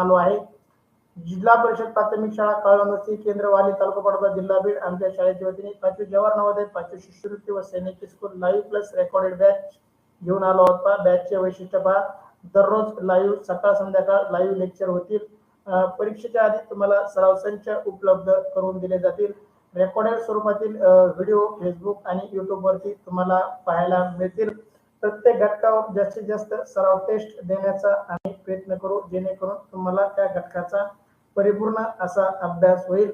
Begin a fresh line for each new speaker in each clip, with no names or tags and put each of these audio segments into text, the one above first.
आलो आहे. जिल्हा परिषद प्राथमिक शाळा कळवणसी केंद्रवाली तालुका पाटोदा जिल्हा बीड आमच्या शाळेच्या वतीने पाचवी जवाहर नवोदय पाचवी शिष्यवृत्ती व सैनिक school live plus recorded batch घेऊन आलो होता बॅचचे वैशिष्ट्य पहा. दररोज लाईव्ह सकाळ संध्याकाळ लाईव्ह लेक्चर होतील. परीक्षेच्या आधी तुम्हाला सराव संच उपलब्ध करून दिले जातील. रेकॉर्डेड स्वरूपातील व्हिडिओ फेसबुक आणि युट्यूब वरती तुम्हाला पाहायला मिळतील. प्रत्येक घटकावर जास्तीत जास्त सराव टेस्ट देण्याचा आम्ही प्रयत्न करू जेणेकरून तुम्हाला त्या घटकाचा परिपूर्ण असा अभ्यास होईल.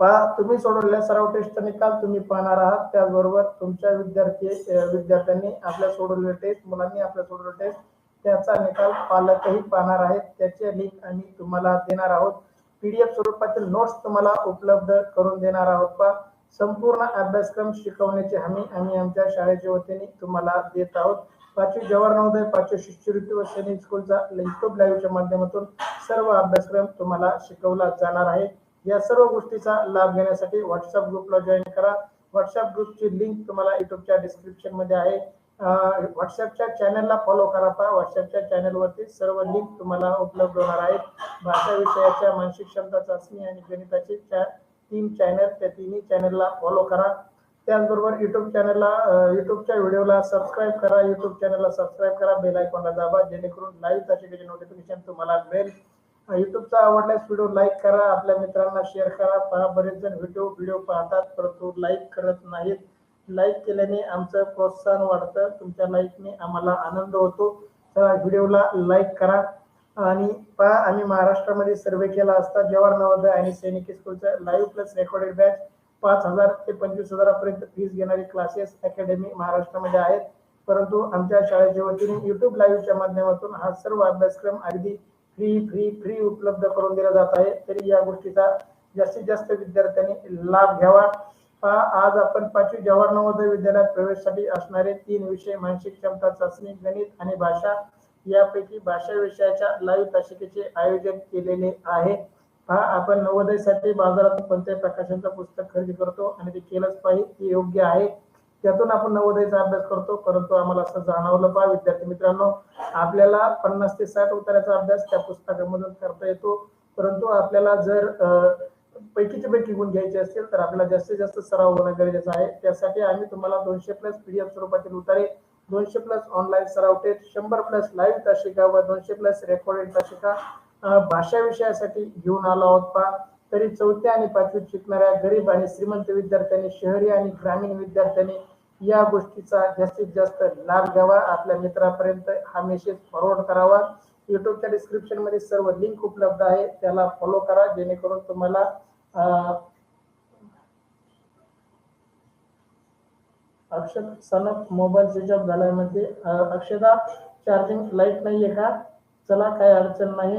पहा तुम्ही सोडवलेल्या सराव टेस्टचा निकाल तुम्ही पाहणार आहात. त्याचबरोबर तुमच्या विद्यार्थी विद्यार्थ्यांनी आपल्या सोडवलेले टेस्ट मुलांनी आपल्या सोडवलेले टेस्ट त्याचा निकाल पालकही पाहणार आहेत. त्याचे लिंक आम्ही तुम्हाला देणार आहोत. पीडीएफ स्वरूपातील नोट्स तुम्हाला उपलब्ध करून देणार आहोत. पहा संपूर्ण अभ्यासक्रम शिकवण्याची हमी आम्ही आमच्या शाळेच्या वतीने तुम्हाला देत आहोत. पाचवी जवाहर नवोदय पाचवी शिष्यवृत्ती व सैनिक स्कूलचा युट्यूब लाईव्हच्या माध्यमातून सर्व अभ्यासक्रम तुम्हाला शिकवला जाणार आहे. या सर्व गोष्टीचा लाभ घेण्यासाठी व्हॉट्सअप ग्रुपला जॉईन करा. व्हॉट्सअप ग्रुपची लिंक तुम्हाला युट्यूबच्या डिस्क्रिप्शनमध्ये आहे. व्हॉट्सअपच्या चॅनलला फॉलो करा पहा व्हॉट्सअपच्या चॅनलवरती सर्व लिंक तुम्हाला उपलब्ध होणार आहेत. भाषा विषयाच्या मानसिक क्षमता चाचणी आणि गणिताचे तीन चॅनल त्या तिन्ही चॅनलला फॉलो करा. त्याचबरोबर युट्यूब चॅनलला युट्यूबच्या व्हिडिओला सबस्क्राईब करा. युट्यूब चॅनलला सबस्क्राईब करा. बेल आयकॉनला दाबा. जेणेकरून लाईव्ह त्याचे नोटिफिकेशन तुम्हाला मिळेल. युट्यूबचा आवडल्यास व्हिडिओ लाईक करा. आपल्या मित्रांना शेअर करा. पहा बरेच जण व्हिडिओ व्हिडिओ पाहतात परंतु लाईक करत नाहीत. लाईक केल्याने आमचं प्रोत्साहन वाढतं. तुमच्या लाईकने आम्हाला आनंद होतो. तर व्हिडिओला लाईक करा. आणि पहा आम्ही महाराष्ट्रामध्ये सर्वे केला असता जवाहर नवोदय आणि सैनिक स्कूलचा लाईव्ह प्लस रेकॉर्डेड बॅच पाच हजार ते पंचवीस हजारापर्यंत फीस घेणारी क्लासेस अकॅडमी महाराष्ट्रामध्ये आहेत. परंतु आमच्या शाळेच्या वतीने युट्यूब लाईव्हच्या माध्यमातून हा सर्व अभ्यासक्रम अगदी फ्री फ्री फ्री उपलब्ध करून दिला जात आहे. तरी या गोष्टीचा जास्तीत जास्त विद्यार्थ्यांनी लाभ घ्यावा. पहा, आज आपण पाचवी जवाहर नवोदय विद्यालयात प्रवेशासाठी असणारे तीन विषय मानसिक क्षमता चाचणी गणित आणि भाषा यापैकी भाषा विषयाच्या लाईव्ह प्रशिकेचे आयोजन केलेले आहे. हा आपण नवोदयसाठी बाजारातून कोणत्याही प्रकाशनचं पुस्तक खरेदी करतो आणि ते केलंच पाहिजे ते योग्य आहे. त्यातून आपण नवोदयचा अभ्यास करतो परंतु आम्हाला असं जाणवलं पहा विद्यार्थी मित्रांनो आपल्याला पन्नास ते साठ उताराचा अभ्यास त्या पुस्तकामधून करता येतो. परंतु आपल्याला जर पैकीचे पैकी गुण घ्यायचे असतील तर आपल्याला जास्तीत जास्त सराव होणं गरजेचं आहे. त्यासाठी आम्ही तुम्हाला दोनशे प्लस पीडीएफ स्वरूपातील उतारे दोनशे प्लस ऑनलाईन सराव टेस्ट शंभर प्लस लाईव्ह तासिका व दोनशे प्लस रेकॉर्डेड तासिका भाषा विषयासाठी घेऊन आलो आहोत पहा. तरी चौथ्या आणि पाचवीत शिकणाऱ्या गरीब आणि श्रीमंत विद्यार्थ्यांनी शहरी आणि ग्रामीण विद्यार्थ्यांनी या गोष्टीचा जास्तीत जास्त लाभ घ्यावा. आपल्या मित्रापर्यंत हा मेसेज फॉरवर्ड करावा. युट्यूबच्या डिस्क्रिप्शनमध्ये सर्व लिंक उपलब्ध आहे. त्याला फॉलो करा जेणेकरून तुम्हाला अक्षर सनक मोबाईल स्विच ऑफ झालाय म्हणजे अक्षदा चार्जिंग लाइट नाहीये का? चला काय अडचण नाही.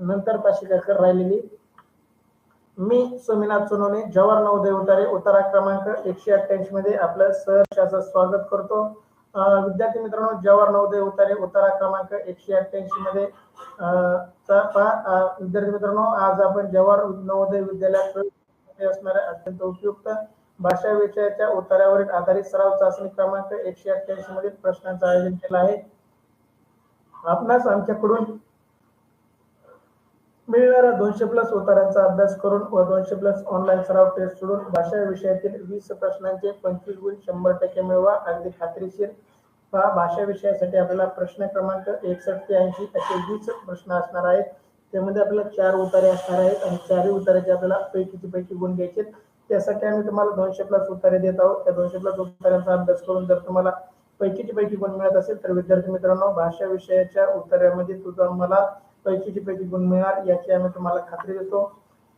नंतर पाशी काय कर राहिलेली. मी सोमीनाथ सोनोने जवाहर नवोदय उतारे उतारा क्रमांक एकशे अठ्ठ्याऐंशी मध्ये आपलं सहर्षाचं स्वागत करतो. विद्यार्थी मित्रांनो जवाहर नवोदय उतारे उतारा क्रमांक एकशे अठ्ठ्याऐंशी मध्ये अं, विद्यार्थी मित्रांनो आज आपण जवाहर नवोदय विद्यालयात असणाऱ्या अत्यंत उपयुक्त. भाषा विषयाच्या उतारावरील आधारित सराव चाचणी क्रमांक एकशे अठ्ठ्याऐंशी मधील प्रश्नांचं आयोजन केलं आहे. आपणास आमच्याकडून मिळणाऱ्या दोनशे प्लस उतारांचा अभ्यास करून व दोनशे प्लस ऑनलाईन सराव टेस्ट सोडून भाषा विषयातील वीस प्रश्नांचे पंचवीस गुण शंभर टक्के मिळवा अगदी खात्रीशीर. पहा भाषा विषयासाठी आपल्याला प्रश्न क्रमांक एकसष्ट ते ऐंशी असे वीस प्रश्न असणार आहेत. त्यामध्ये आपल्याला चार उतारे असणार आहेत आणि चारही उताराचे आपल्याला पैकीचे पैकी गुण घ्यायचे आहेत. त्यासाठी आम्ही तुम्हाला दोनशे प्लस उत्तरे देत आहोत. त्या दोनशे प्लस उत्तरांचा अभ्यास करून जर तुम्हाला पैकीची पैकी गुण मिळत असेल तर विद्यार्थी मित्रांनो भाषा विषयाच्या उत्तरामध्ये तुझा मला पैकीची पैकी गुण मिळणार याची आम्ही तुम्हाला खात्री देतो.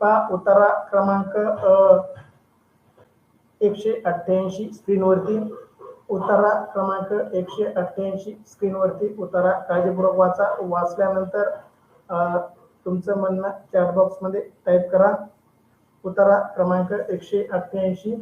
पा उतारा क्रमांक एकशे अठ्ठ्याऐंशी स्क्रीनवरती उतारा क्रमांक एकशे अठ्ठ्याऐंशी स्क्रीनवरती उतारा. काळजीपूर्वक वाचा. वाचल्यानंतर तुमचं म्हणणं चॅट बॉक्समध्ये टाईप करा. उतारा क्रमांक एकशे अठ्ठ्याऐंशी.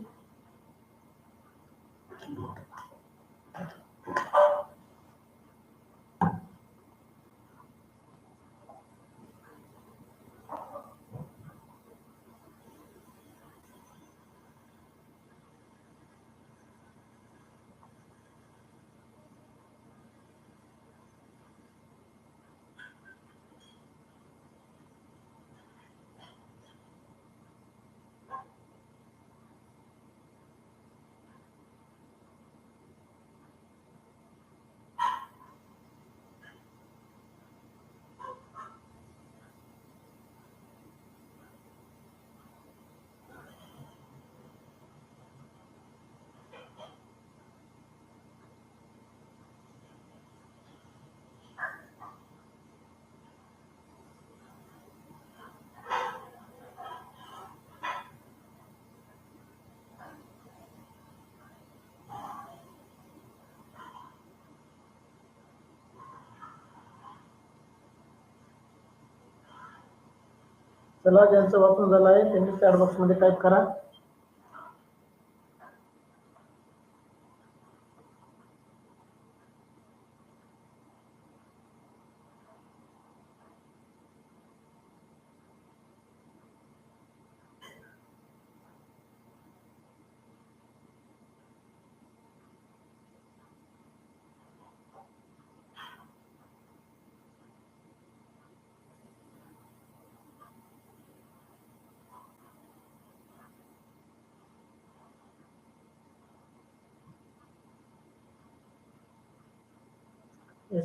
चला ज्यांचं वाचून झालं आहे त्यांनी चॅट बॉक्समध्ये टाईप करा.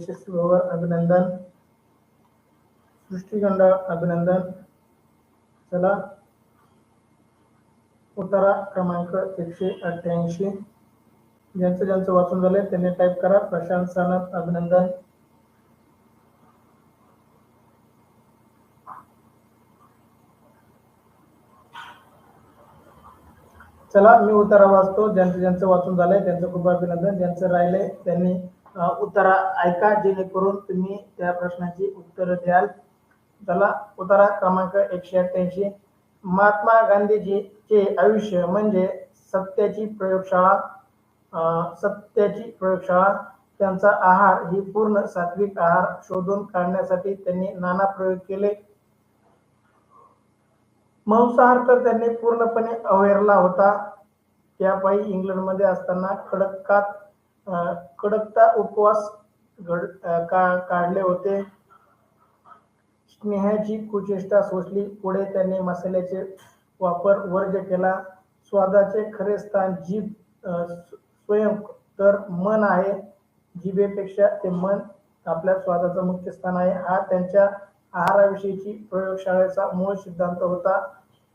यशस्वी व्हावर अभिनंदन. सृष्टीखंड अभिनंदन. चला. उतारा क्रमांक एकशे अठ्ठ्याऐंशी. ज्यांचं ज्यांचं वाचून झालंय त्यांनी टाईप करा. प्रशांत सानप अभिनंदन. चला मी उतारा वाचतो. ज्यांचं ज्यांचं वाचून झालंय त्यांचं खूप अभिनंदन. ज्यांचं राहिलंय त्यांनी उतारा ऐका जेणेकरून तुम्ही त्या प्रश्नाची उत्तरं द्याल. चला उतारा क्रमांक एकशे अठ्ठ्याऐंशी. महात्मा गांधीजीचे आयुष्य म्हणजे सत्याची प्रयोगशाळा. सत्याची प्रयोगशाळा. त्यांचा आहार ही पूर्ण सात्विक आहार शोधून काढण्यासाठी त्यांनी नाना प्रयोग केले. मांसाहार तर त्यांनी पूर्णपणे अवेरला होता. त्यापायी इंग्लंडमध्ये असताना खडकात कडकता उपवास घड का काढले होते. स्नेहाची कुचेष्टा सोसली. पुढे त्याने मसाल्याचे वापर वर्ज केला. स्वादाचे खरे स्थान जीभ स्वयं तर मन आहे. जिभेपेक्षा ते मन आपल्या स्वादाचं मुख्य स्थान आहे. हा त्यांच्या आहाराविषयीची प्रयोगशाळेचा मूळ सिद्धांत होता.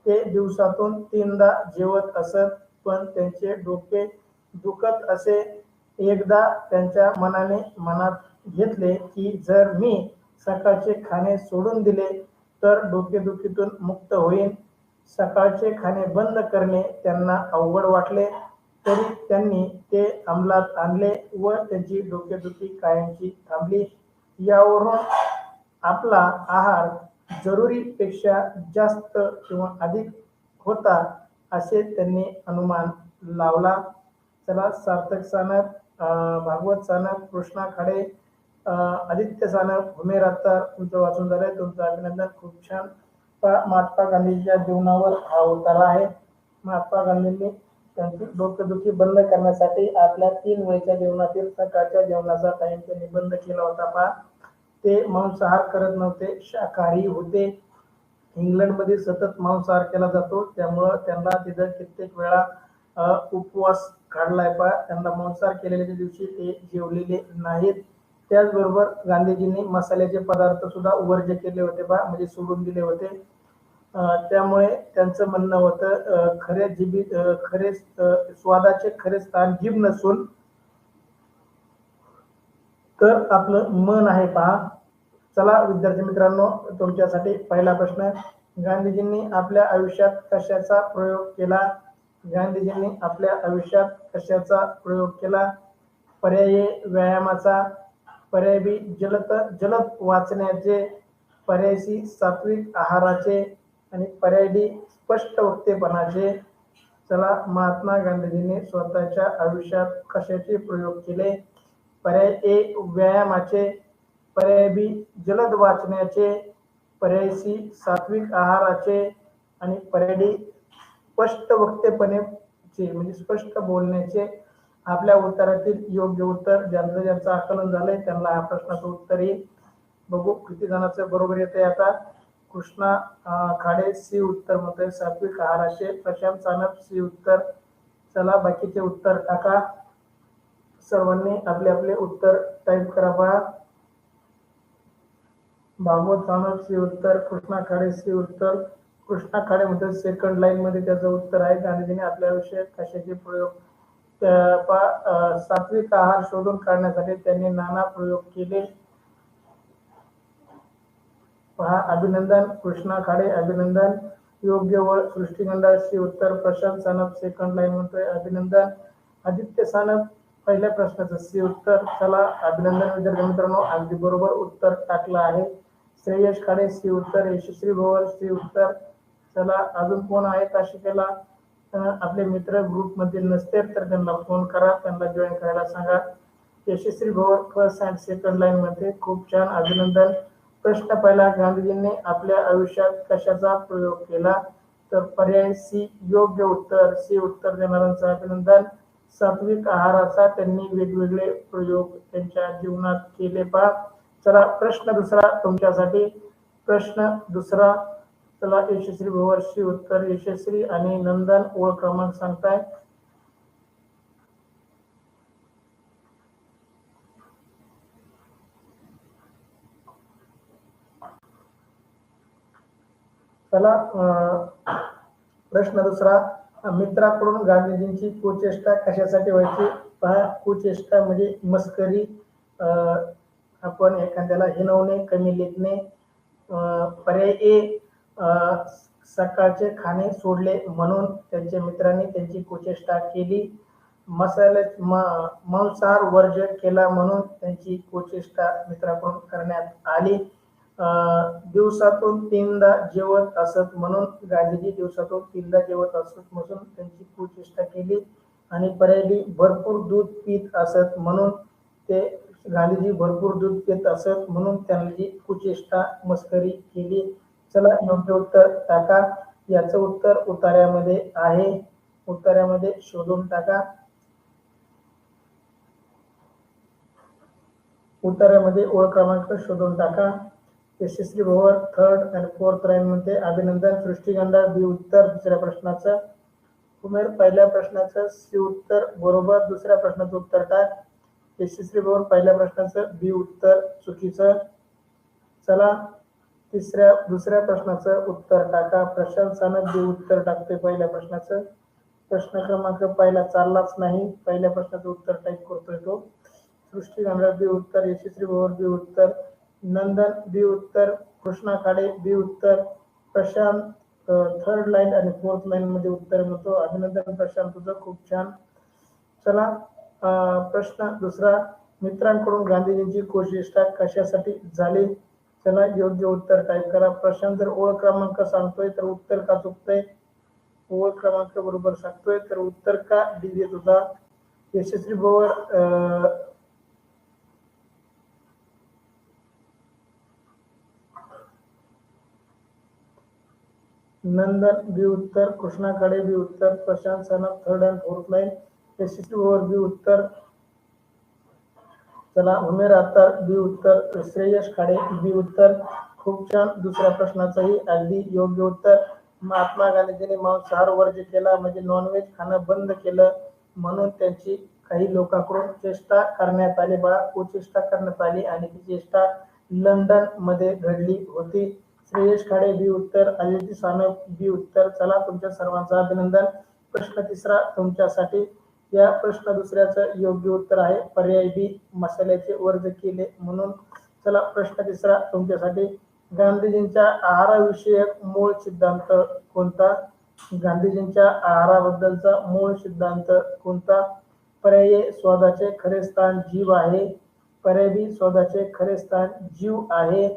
ते दिवसातून तीनदा जेवत असत पण त्यांचे डोके दुखत असे एकदा त्यांच्या मनाने मनात घेतले की जर मी सकाळचे खाणे सोडून दिले तर डोकेदुखीतून मुक्त होईन. सकाळचे खाणे बंद करणे त्यांना अवघड वाटले तरी त्यांनी ते अंमलात आणले व त्यांची डोकेदुखी कायमची थांबली. यावरून आपला आहार जरुरीपेक्षा जास्त किंवा अधिक होता असे त्यांनी अनुमान लावला. चला सार्थक सानप भागवत सानप कृष्णा खाडे आदित्य सानप उमेर अत्तार तुमचं वाचून झालंय. तुमचं अभिनंदन. खूप छान. महात्मा गांधीच्या जीवनावर हा उतारा आहे. महात्मा गांधींनी त्यांची डोकेदुखी बंद करण्यासाठी आपल्या तीन वेळच्या जीवनातील सकाळच्या जेवणाचा टाइम निबंध केला होता. पहा ते मांसाहार करत नव्हते. शाकाहारी होते. इंग्लंडमध्ये सतत मांसाहार केला जातो. त्यामुळं त्यांना तिथं कित्येक वेळा उपवास काढलाय पा त्यांना मांसाहार केलेल्या दिवशी ते जेवलेले नाहीत. त्याचबरोबर गांधीजींनी मसाल्याचे पदार्थ सुद्धा वर्ज्य केले होते बा म्हणजे सोडून दिले होते. त्यामुळे त्यांचं म्हणणं होतं खरे जिबी खरे स्वादाचे खरे स्थान जीभ नसून तर आपलं मन आहे पहा. चला विद्यार्थी मित्रांनो तुमच्यासाठी पहिला प्रश्न गांधीजींनी आपल्या आयुष्यात कशाचा प्रयोग केला? गांधीजींनी आपल्या आयुष्यात कशाचा प्रयोग केला? पर्यायी व्यायामाचा पर्यायी जलद जलद वाचण्याचे पर्यायी सात्विक आहाराचे आणि पर्यायी स्पष्ट वक्तेपणाचे चला महात्मा गांधीजींनी स्वतःच्या आयुष्यात कशाचे प्रयोग केले? पर्याय ए व्यायामाचे पर्याय बी जलद वाचण्याचे पर्याय सी सात्विक आहाराचे आणि पर्याय डी स्पष्ट वक्तेपणे म्हणजे स्पष्ट बोलण्याचे आपल्या उत्तरातील योग्य उत्तर ज्यांचं ज्यांचं आकलन झालंय त्यांना या प्रश्नाचं उत्तर येईल. बघू किती जणांचं बरोबर येते आता. कृष्णा खाडे सी उत्तर म्हणतोय सात्विक आहाराशे प्रशांत सानप सी उत्तर. चला बाकीचे उत्तर टाका सर्वांनी आपले आपले उत्तर टाईप करा पहा भागवत सानप सी उत्तर कृष्णा खाडे सी उत्तर. कृष्णा खाडे म्हणतात सेकंड लाईन मध्ये त्याचं उत्तर आहे. गांधीजीने आपल्या विषयी कशाचे प्रयोग सात्विक आहार शोधून काढण्यासाठी त्यांनी नाना प्रयोग केले. पहा अभिनंदन कृष्णा खाडे अभिनंदन. योग्य व सृष्टीखंडाची उत्तर प्रशांत सानप सेकंड लाईन म्हणतोय अभिनंदन. आदित्य सानप पहिल्या प्रश्नाचं सी उत्तर. चला अभिनंदन विद्यार्थी मित्रांनो अगदी बरोबर उत्तर टाकलं आहे. श्रेयश खाडे सी उत्तर. यशस्वी भोवर सी उत्तर. चला अजून कोण आहेत काशिकेला त्याला आपले मित्र ग्रुप मधील नसते तर त्यांना फोन करा त्यांना जॉईन करायला सांगा. Yashaswi Bhowar first and second line मध्ये खूप छान अभिनंदन. प्रश्न पहिला गांधीजींनी आपल्या आयुष्यात कशाचा प्रयोग केला? तर पर्याय सी योग्य उत्तर. सी उत्तर देणाऱ्यांचं अभिनंदन. सात्विक आहाराचा त्यांनी वेगवेगळे प्रयोग त्यांच्या जीवनात केले पा चला प्रश्न दुसरा तुमच्यासाठी. प्रश्न दुसरा चला यशस्वी भुवर्षी उत्तर यशस्वी आणि नंदन ओळ क्रमांक सांगताय. चला अं, प्रश्न दुसरा. मित्राकडून गांधीजींची कुचेष्टा कशासाठी व्हायची? पहा कुचेष्टा म्हणजे मस्करी अं, आपण एखाद्याला हिनवणे कमी लेखणे अं, पर्याय ए सकाळचे खाणे सोडले म्हणून त्यांच्या मित्रांनी त्यांची कुचेष्टा केली. मसाले म- मांसाहार वर्ज केला म्हणून त्यांची कुचेष्टा मित्राकडून करण्यात आली. दिवसातून तीनदा जेवत असत म्हणून गांधीजी दिवसातून तीनदा जेवत असत म्हणून त्यांची कुचेष्टा केली. आणि पर्यायी भरपूर दूध पित असत म्हणून ते गांधीजी भरपूर दूध पित असत म्हणून त्यांनी कुचेष्टा मस्करी केली. चला योग्य उत्तर टाका. याचं उत्तर उतार्यामध्ये आहे. उतार्यामध्ये शोधून टाका. उतार्यामध्ये ओळ क्रमांक शोधून टाका. Yashaswi Bhowar third and fourth line मध्ये अभिनंदन सृष्टीगंधा बी उत्तर दुसऱ्या प्रश्नाचं. उमेर पहिल्या प्रश्नाचं सी उत्तर बरोबर दुसऱ्या प्रश्नाचं उत्तर टाक. यशस्वी भोवर पहिल्या प्रश्नाचं बी उत्तर चुकीचं. चला तिसऱ्या दुसऱ्या प्रश्नाचं उत्तर टाका. प्रशांत सानप बी उत्तर टाकते पहिल्या प्रश्नाचं. प्रश्न क्रमांक पहिला चाललाच नाही. पहिल्या प्रश्नाचं उत्तर टाईप करतोय तो. सृष्टी गांधळ बी उत्तर. यशस्वी भोवर बी उत्तर. नंदन बी उत्तर. कृष्णा खाडे बी उत्तर. प्रशांत थर्ड लाईन आणि फोर्थ लाईन मध्ये उत्तर मिळतो. अभिनंदन प्रशांत तुझं खूप छान. चला प्रश्न दुसरा. मित्रांकडून गांधीजींची कोशिष्ठा कशासाठी? झाली. चला योग्य उत्तर टाईप करा. प्रश्न जर ओळ क्रमांक सांगतोय तर उत्तर का चुकतंय? ओळ क्रमांक बरोबर सांगतोय तर उत्तर का डी देत होता यशस्वी बोवर नंदन बी उत्तर कृष्णाकडे बी उत्तर Prashant Sanap third and fourth line. Yashaswi Bowar B उत्तर. चला उमेर आता बी उत्तर श्रेयश खाडे बी उत्तर. खूप छान. दुसऱ्या प्रश्नाचंही अगदी योग्य उत्तर. महात्मा गांधीजींनी मांसाहार वर्ज केला म्हणजे नॉनव्हेज खाणं बंद केलं म्हणून त्यांची काही लोकांकडून चेष्टा करण्यात आली बा. कुचेष्टा करण्यात आली आणि ती चेष्टा लंडनमध्ये घडली होती. श्रेयश खाडे बी उत्तर अदिती सानप बी उत्तर. चला तुमच्या सर्वांचं अभिनंदन. प्रश्न तिसरा तुमच्यासाठी. या प्रश्न दुसऱ्याचं योग्य उत्तर आहे. पर्याय बी मसाल्याचे वर्ज केले म्हणून. चला प्रश्न तिसरा तुमच्यासाठी. गांधीजींच्या आहाराविषयक मूळ सिद्धांत कोणता? गांधीजींच्या आहाराबद्दलचा मूळ सिद्धांत कोणता? पर्याय स्वादाचे खरे स्थान जीव आहे. पर्याय बी स्वादाचे खरे स्थान जीव आहे.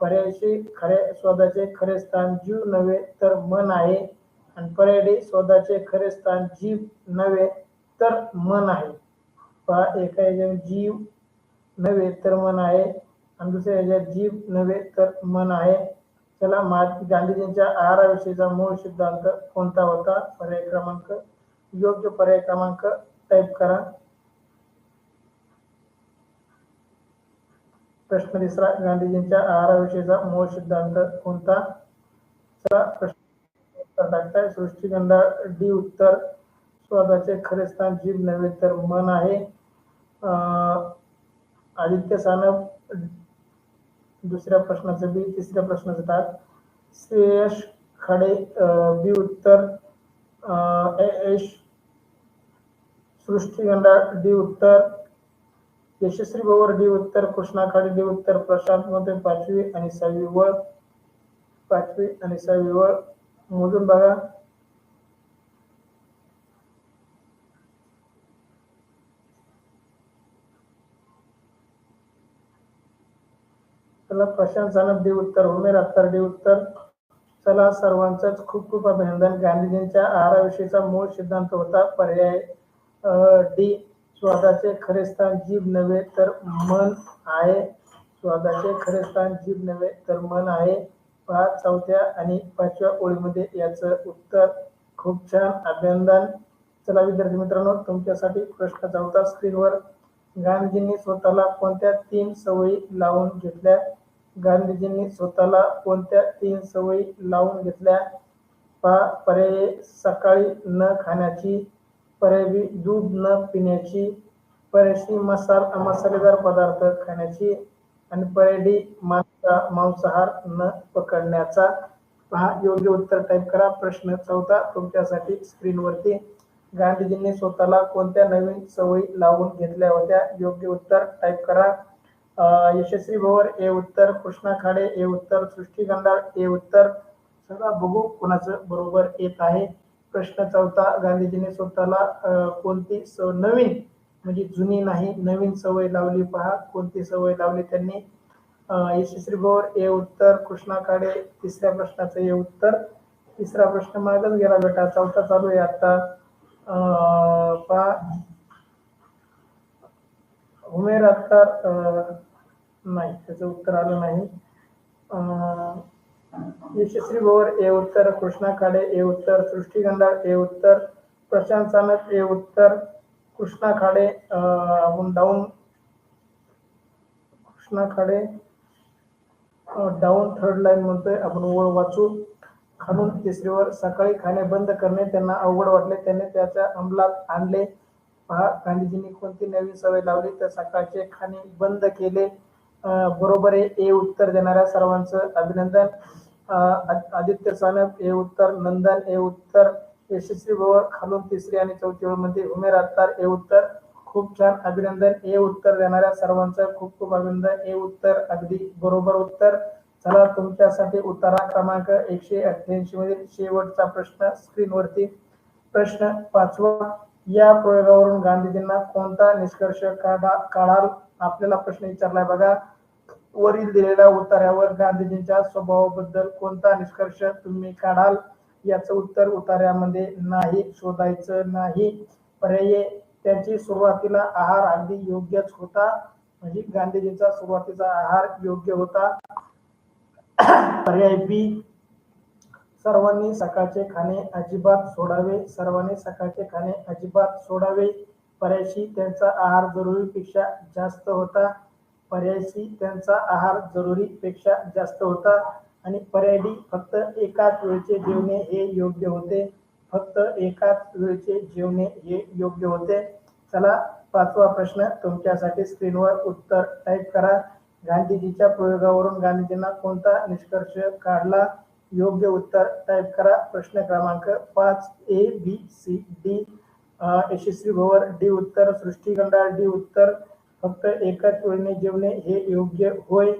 पर्यायशी खरे स्वादाचे खरे स्थान जीव नव्हे तर मन आहे. आणि पर्याय डी स्वतःचे खरे स्थान जीव नव्हे तर मन आहे. पहा एका याच्यात जीव नव्हे तर मन आहे आणि दुसऱ्या ह्याच्यात जीव नव्हे तर मन आहे. चला महात्मा गांधीजींच्या आहाराविषयीचा मूळ सिद्धांत कोणता होता? पर्याय क्रमांक योग्य पर्याय क्रमांक टाईप करा. प्रश्न तिसरा गांधीजींच्या आहाराविषयीचा मूळ सिद्धांत कोणता? चला प्रश्न टाकताय सृष्टीगंधा डी उत्तर स्वतःचे खरे स्थान जीव नव्हे तर मन आहे. आदित्य सानप दुसऱ्या प्रश्नाचं बी तिसऱ्या प्रश्नाचं टाक श्रेयश खडे बी उत्तर. ए- यश सृष्टीगंधा डी उत्तर. यशस्वी भवर डी उत्तर. कृष्णा खाडे डी उत्तर. प्रशांत मध्ये पाचवी आणि सहावी वळ पाचवी आणि सहावी वळ मोजून बघा. चला प्रशांत सानप डी उत्तर उमेर अख्तर डी उत्तर. चला सर्वांचंच खूप खूप अभिनंदन. गांधीजींच्या आहाराविषयीचा मूळ सिद्धांत होता पर्याय. डी स्वादाचे खरे स्थान जीभ नव्हे तर मन आहे. स्वादाचे खरे स्थान जीभ नव्हे तर मन आहे. पहा चौथ्या आणि पाचव्या ओळीमध्ये याचं उत्तर. खूप छान. अभिनंदन. चला विद्यार्थी मित्रांनो तुमच्यासाठी प्रश्न चौथा स्क्रीनवर. गांधीजींनी स्वतःला कोणत्या तीन सवयी लावून घेतल्या? गांधीजींनी स्वतःला कोणत्या तीन सवयी लावून घेतल्या? पहा पर्याय सकाळी न खाण्याची पर्यायी दूध न पिण्याची पर्याय मसाला मसाल मसालेदार पदार्थ खाण्याची आणि पर्यायी मांसा मांसाहार न पकडण्याचा. पहा योग्य उत्तर टाईप करा. प्रश्न चौथा तुमच्यासाठी स्क्रीनवरती गांधीजींनी स्वतःला कोणत्या नवीन सवयी लावून घेतल्या होत्या? योग्य उत्तर टाईप करा. यशस्वी भोवर ए उत्तर कृष्णा खाडे ए उत्तर सृष्टी गंडाळ ए उत्तर सगळा बघू कोणाचं बरोबर येत आहे. प्रश्न चौथा गांधीजीने स्वतःला कोणती सव नवीन म्हणजे जुनी नाही नवीन सवय लावली पहा. कोणती सवय लावली त्यांनी? यशस्वी भोवर ए उत्तर कृष्णा खाडे तिसऱ्या प्रश्नाचं ए उत्तर. तिसरा प्रश्न मागच गेला बेटा. चौथा चालू आहे आता. पहा. उमेर अत्तर नाही त्याचं उत्तर आलं नाही. यशस्वी भोवर ए उत्तर. कृष्णा खाडे ए उत्तर. सृष्टी गंडाळ ए उत्तर. प्रशांत सानप ए उत्तर. कृष्णा खाडे आपण down Krishna Khade down third line म्हणतोय. आपण ओळ वाचू. खालून तिसरीवर सकाळी खाणे बंद करणे त्यांना अवघड वाटले. त्यांनी त्याच्या अंमलात आणले. पहा गांधीजींनी कोणती नवीन सवय लावली तर सकाळचे खाणे बंद केले. बरोबर आहे ए उत्तर देणाऱ्या सर्वांचं अभिनंदन. आदित्य सानप ए उत्तर नंदन ए उत्तर यशस्वी भवर खालून तिसरी आणि चौथी मध्ये उमेर अत्तार ए उत्तर. खूप छान अभिनंदन. ए उत्तर देणाऱ्या सर्वांचं खूप खूप अभिनंदन. ए उत्तर अगदी बरोबर उत्तर. चला तुमच्यासाठी उत्तरा क्रमांक एकशे अठ्ठ्याऐंशी मधील शेवटचा प्रश्न स्क्रीनवरती प्रश्न पाचवा. या प्रयोगावरून गांधीजींना कोणता निष्कर्ष काढा काढाल? आपल्याला प्रश्न विचारलाय बघा. वरील दिलेल्या उतार्यावर गांधीजींच्या स्वभावाबद्दल कोणता निष्कर्ष तुम्ही काढाल? याचं उत्तर उतार्यामध्ये नाही शोधायचं नाही. पर्याय त्यांची सुरुवातीला आहार अगदी योग्यच होता. म्हणजे गांधीजींचा सुरुवातीचा आहार योग्य होता. पर्याय बी सर्वांनी सकाळचे खाणे अजिबात सोडावे सर्वांनी सकाळचे खाणे अजिबात सोडावे. पर्यायशी त्यांचा आहार जरुरीपेक्षा जास्त होता. पर्यायशी त्यांचा आहार जरुरीपेक्षा जास्त होता. आणि पर्यायी फक्त एकाच वेळचे जेवणे हे योग्य होते. फक्त एकाच वेळचे जेवणे हे योग्य होते. चला पाचवा प्रश्न तुमच्यासाठी स्क्रीनवर उत्तर टाईप करा. गांधीजीच्या प्रयोगावरून गांधीजींना कोणता निष्कर्ष काढला? योग्य उत्तर टाईप करा. प्रश्न क्रमांक पाच A B C D Yashaswi Bhowar D उत्तर सृष्टी गंडाळ डी उत्तर. फक्त एकाच वेळेने जेवणे हे योग्य होय.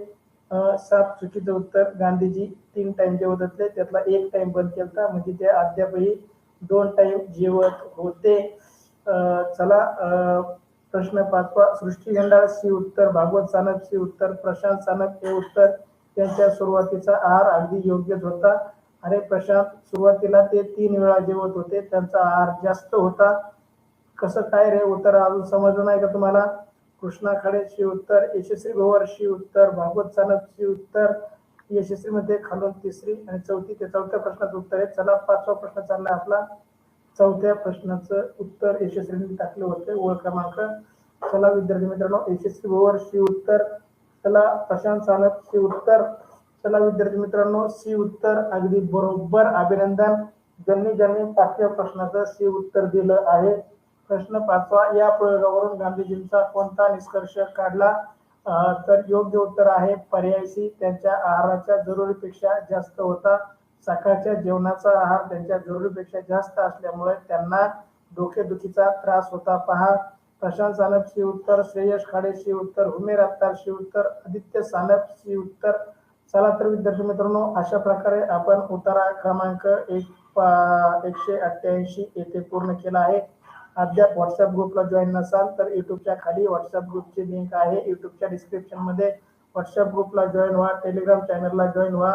सात चुकीचं उत्तर. गांधीजी तीन टाइम जेवत होते त्यातला एक टाइम बंद केलता. म्हणजे ते अद्यापही दोन टाइम जेवत होते. चला अं, प्रश्न पाचवा. सृष्टी गंडाळ सी उत्तर. भागवत सानप सी उत्तर. प्रशांत सानप हे उत्तर. त्यांच्या सुरुवातीचा आहार अगदी योग्यच होता. अरे प्रशांत सुरुवातीला ते तीन वेळा जेवत होते. त्यांचा आहार जास्त होता. कसं काय रे उत्तर अजून समजलं नाही का तुम्हाला? कृष्णा खाडे उत्तर यशस्वी भवर उत्तर भागवत सानप उत्तर यशस्वी मध्ये खालून तिसरी आणि चौथी ते चौथ्या प्रश्नाचं उत्तर आहे. चला पाचवा प्रश्न चालला आपला. चौथ्या प्रश्नाचं उत्तर यशस्वीने टाकलं होते ओळ क्रमांक. चला विद्यार्थी मित्रांनो यशस्वी भवर उत्तर चला प्रशांत सानप सी उत्तर. चला विद्यार्थी मित्रांनो सी उत्तर. अगदी बरोबर अभिनंदन. ज्यांनी ज्यांनी पाचव्या प्रश्नाचं सी उत्तर दिलं आहे प्रश्न पाचवा या प्रयोगावरून गांधीजींचा कोणता निष्कर्ष काढला? तर योग्य उत्तर आहे पर्याय सी. त्यांच्या आहाराच्या जरुरीपेक्षा जास्त होता. सकाळच्या जेवणाचा आहार त्यांच्या जरुरीपेक्षा जास्त असल्यामुळे त्यांना डोकेदुखीचा त्रास होता. पहा प्रशांत सानपशी उत्तर श्रेयश खाडे श्री उत्तर उमेर अत्तार श्री उत्तर आदित्य सानप श्री उत्तर. चला तर विद्यार्थी मित्रांनो अशा प्रकारे आपण उतारा क्रमांक एक पा- एकशे अठ्ठ्याऐंशी येथे पूर्ण केला आहे. अद्याप व्हॉट्सअप ग्रुपला जॉईन नसाल तर युट्यूबच्या खाली व्हॉट्सअप ग्रुपची लिंक आहे. युट्यूबच्या डिस्क्रिप्शनमध्ये व्हॉट्सअप ग्रुपला जॉईन व्हा टेलिग्राम चॅनलला जॉईन व्हा.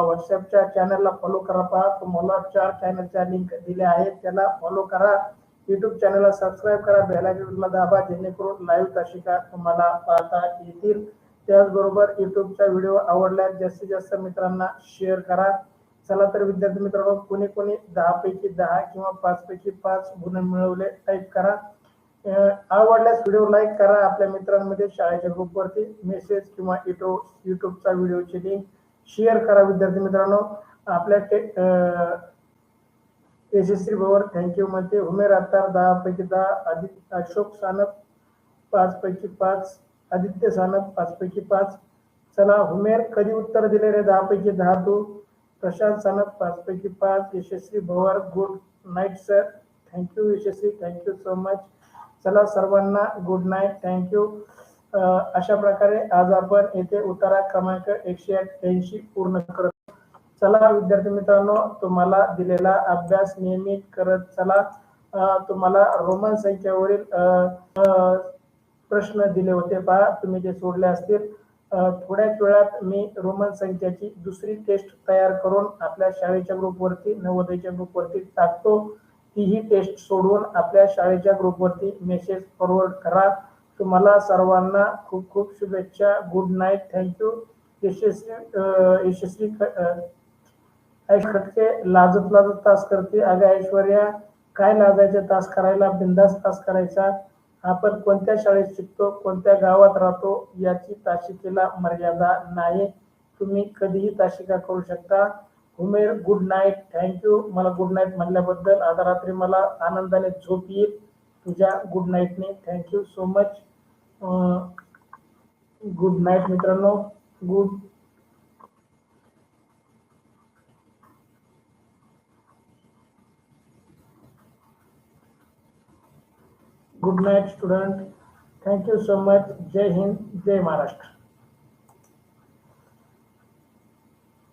व्हॉट्सअपच्या चॅनलला फॉलो करा पहा. तुम्हाला चार चॅनलच्या लिंक दिल्या आहेत. त्याला फॉलो करा. युट्यूब चॅनलला सबस्क्राईब करा बेलायकनला दाबा जेणेकरून लाईव्ह तासिका तुम्हाला पाहता येतील. त्याचबरोबर युट्यूबचा व्हिडिओ आवडल्यास जास्तीत जास्त मित्रांना शेअर करा. चला तर विद्यार्थी मित्रांनो कोणी कोणी दहा पैकी दहा किंवा पाच पैकी पाच गुण मिळवले टाईप करा. आवडल्यास व्हिडिओ लाईक करा आपल्या मित्रांमध्ये शाळेच्या ग्रुपवरती मेसेज किंवा युट्यूब युट्यूबचा व्हिडिओची लिंक शेअर करा विद्यार्थी मित्रांनो. आपल्या टे यशस्वी भवर थँक्यू म्हणते उमेर अत्तार दहा पैकी दहा आदित्य अशोक सानप पाच पैकी पाच आदित्य सानप पाच पैकी पाच. चला हुमेर कधी उत्तर दिले रे? दहा पैकी दहा तू. प्रशांत सानप पाच पैकी पाच. Yashaswi Bhawar good night sir thank you Yashaswi. Thank you so much चला सर्वांना गुड नाईट थँक्यू अशा प्रकारे आज आपण येथे उतारा क्रमांक एकशे अठ्ठ्याऐंशी पूर्ण करत चला विद्यार्थी मित्रांनो तुम्हाला दिलेला अभ्यास नियमित करत चला. तुम्हाला रोमन संख्यावरील प्रश्न दिले होते पहा तुम्ही ते सोडले असतील. थोड्याच वेळात मी रोमन संख्याची दुसरी टेस्ट तयार करून आपल्या शाळेच्या ग्रुपवरती नवोदयच्या ग्रुपवरती टाकतो. तीही टेस्ट सोडवून आपल्या शाळेच्या ग्रुपवरती मेसेज फॉरवर्ड करा. तुम्हाला सर्वांना खूप खूप शुभेच्छा. Good night thank you Yashaswi Yashaswi ख- खटके लाजत लाजत तास करते. अगं ऐश्वर्या काय लाजायचे तास करायला? बिंदास तास करायचा. आपण कोणत्या शाळेत शिकतो कोणत्या गावात राहतो याची ताशिकेला मर्यादा नाही. तुम्ही कधीही ताशिका करू शकता. Umer good night thank you मला गुड नाईट म्हणल्याबद्दल आता रात्री मला आनंदाने झोप येईल. तुझ्या good नाईटने thank you so much good night मित्रांनो. Good Good night, student. Thank you so much. Jai Hind, Jai Maharashtra.